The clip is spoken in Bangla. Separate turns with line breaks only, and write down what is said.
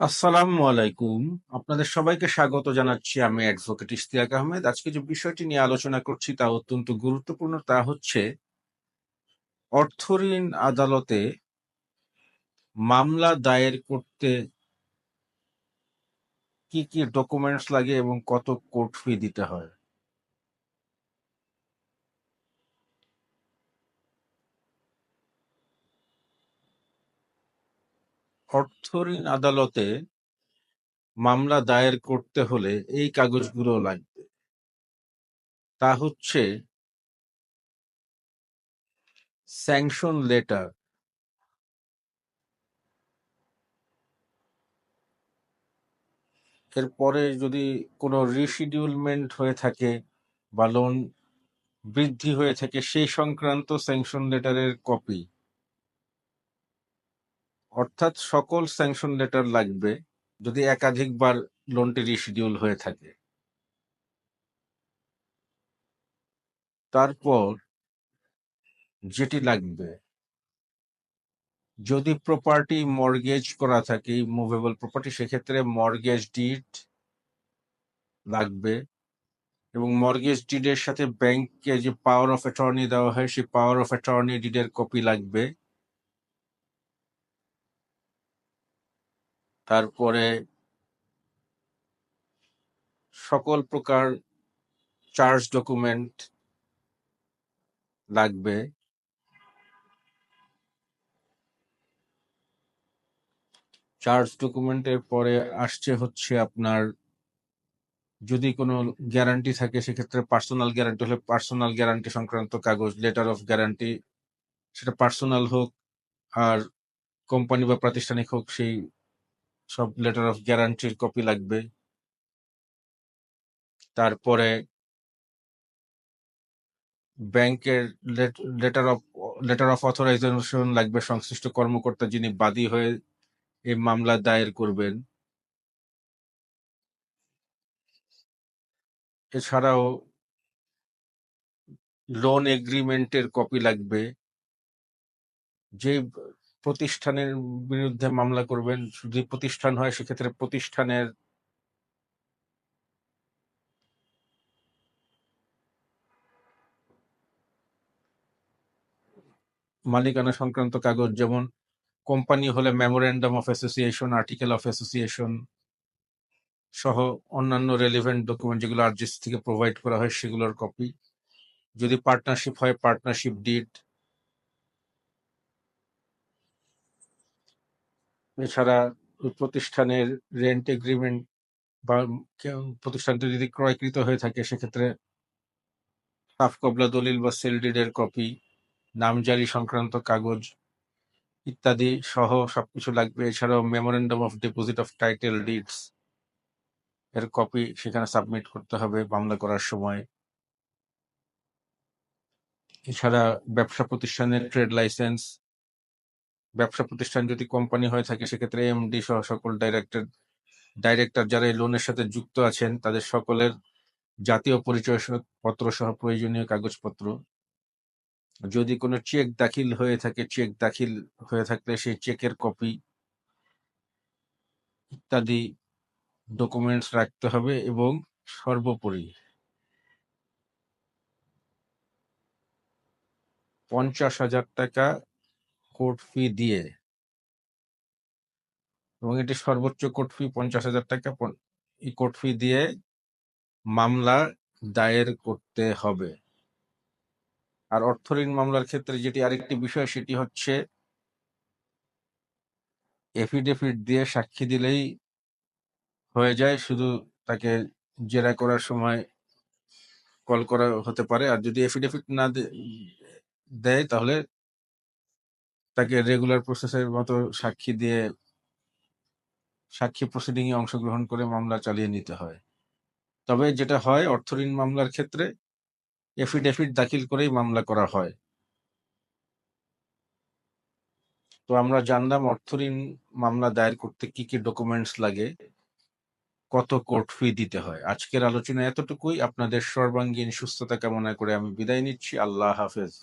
আসসালামু আলাইকুম। আপনাদের সবাইকে স্বাগত জানাচ্ছি আমি অ্যাডভোকেট ইশতিয়াক আহমেদ। আজকে যে বিষয়টি নিয়ে আলোচনা করছি তা অত্যন্ত গুরুত্বপূর্ণ তা হচ্ছে অর্থঋণ আদালতে মামলা দায়ের করতে কি কি ডকুমেন্টস লাগে এবং কত কোর্ট ফি দিতে হয়? অর্থঋণ আদালতে মামলা দায়ের করতে হলে এই কাগজগুলো লাগবে। তা হচ্ছে স্যাংশন লেটার এরপরে যদি কোনো রিশিডিউলমেন্ট হয়ে থাকে বা লোন বৃদ্ধি হয়ে থাকে, সেই সংক্রান্ত স্যাংশন লেটারের কপি অর্থাৎ সকল স্যাংশন লেটার লাগবে যদি একাধিকবার লোনটি রিশিডিউল হয়ে থাকে। তারপর যেটি লাগবে, যদি প্রপার্টি মর্গেজ করা থাকে মুভেবল প্রপার্টি সেক্ষেত্রে মর্গেজ ডিড লাগবে এবং মর্গেজ ডিডের সাথে ব্যাংককে যে পাওয়ার অফ অ্যাটর্নি দেওয়া হয়, সেই পাওয়ার অফ অ্যাটর্নি ডিডের কপি লাগবে। তারপরে সকল প্রকার চার্জ ডকুমেন্ট লাগবে। চার্জ ডকুমেন্টের পরে আসছে হচ্ছে আপনার যদি কোনো গ্যারান্টি থাকে সেক্ষেত্রে পার্সোনাল গ্যারান্টি হলে পার্সোনাল গ্যারান্টি সংক্রান্ত কাগজ লেটার অফ গ্যারান্টি সেটা পার্সোনাল হোক আর কোম্পানি বা প্রাতিষ্ঠানিক হোক সেই সব লেটার অফ গ্যারান্টির কপি লাগবে। তারপরে ব্যাংকের letter of letter of authorization লাগবে, সংশ্লিষ্ট কর্মকর্তা যিনি বাদী হয়ে এই মামলা দায়ের করবেন। এছাড়াও লোন এগ্রিমেন্টের কপি লাগবে। যে প্রতিষ্ঠানের বিরুদ্ধে মামলা করবেন, যদি প্রতিষ্ঠান হয়, সেক্ষেত্রে প্রতিষ্ঠানের মালিকানা সংক্রান্ত কাগজ, যেমন কোম্পানি হলে memorandum of association article of association সহ অন্যান্য রেলিভেন্ট ডকুমেন্ট যেগুলো আরজিসি থেকে প্রোভাইড করা হয়, সেগুলোর কপি যদি পার্টনারশিপ হয় পার্টনারশিপ ডিড এছাড়া প্রতিষ্ঠানের রেন্ট এগ্রিমেন্ট বা প্রতিষ্ঠানটি যদি ক্রয়কৃত হয়ে থাকে, সেক্ষেত্রে সাফ কবলা, দলিল বা সেল ডিডের কপি নামজারি সংক্রান্ত কাগজ ইত্যাদি সহ সবকিছু লাগবে। এছাড়াও memorandum of deposit of title deeds এর কপি সেখানে সাবমিট করতে হবে মামলা করার সময়। এছাড়া ব্যবসা প্রতিষ্ঠানের ট্রেড লাইসেন্স ব্যবসা প্রতিষ্ঠান যদি কোম্পানি হয়ে থাকে, সেক্ষেত্রে এমডি সহ সকল ডাইরেক্টর ডাইরেক্টর যারা এই লোনের সাথে যুক্ত আছেন, তাদের সকলের জাতীয় পরিচয় পত্র সহ প্রয়োজনীয় কাগজপত্র। যদি কোনো চেক দাখিল হয়ে থাকে চেক দাখিল হয়ে থাকলে সেই চেকের কপি ইত্যাদি ডকুমেন্টস রাখতে হবে এবং সর্বোপরি পঞ্চাশ হাজার টাকা কোর্ট ফি দিয়ে এবং এটি সর্বোচ্চ কোর্ট ফি পঞ্চাশ হাজার টাকা এই কোর্ট ফি দিয়ে মামলা দায়ের করতে হবে। আর অর্থ ঋণ মামলার ক্ষেত্রে যেটি আরেকটি বিষয়, সেটি হচ্ছে এফিডেভিট দিয়ে সাক্ষী দিলেই হয়ে যায়, শুধু তাকে জেরা করার সময় কল করা হতে পারে। আর যদি এফিডেভিট না দেয়, তাহলে তাকে রেগুলার প্রসেসের মতো সাক্ষী দিয়ে, সাক্ষী প্রসিডিংয়ে অংশগ্রহণ করে মামলা চালিয়ে নিতে হয়। তবে যেটা হয়, অর্থঋণ মামলার ক্ষেত্রে এফিডেভিট দাখিল করেই মামলা করা হয়। তো আমরা জানলাম অর্থঋণ মামলা দায়ের করতে কি কি ডকুমেন্টস লাগে, কত কোর্ট ফি দিতে হয়। আজকের আলোচনা এতটুকুই। আপনাদের সর্বাঙ্গীন সুস্থতা কামনা করে আমি বিদায় নিচ্ছি। আল্লাহ হাফেজ।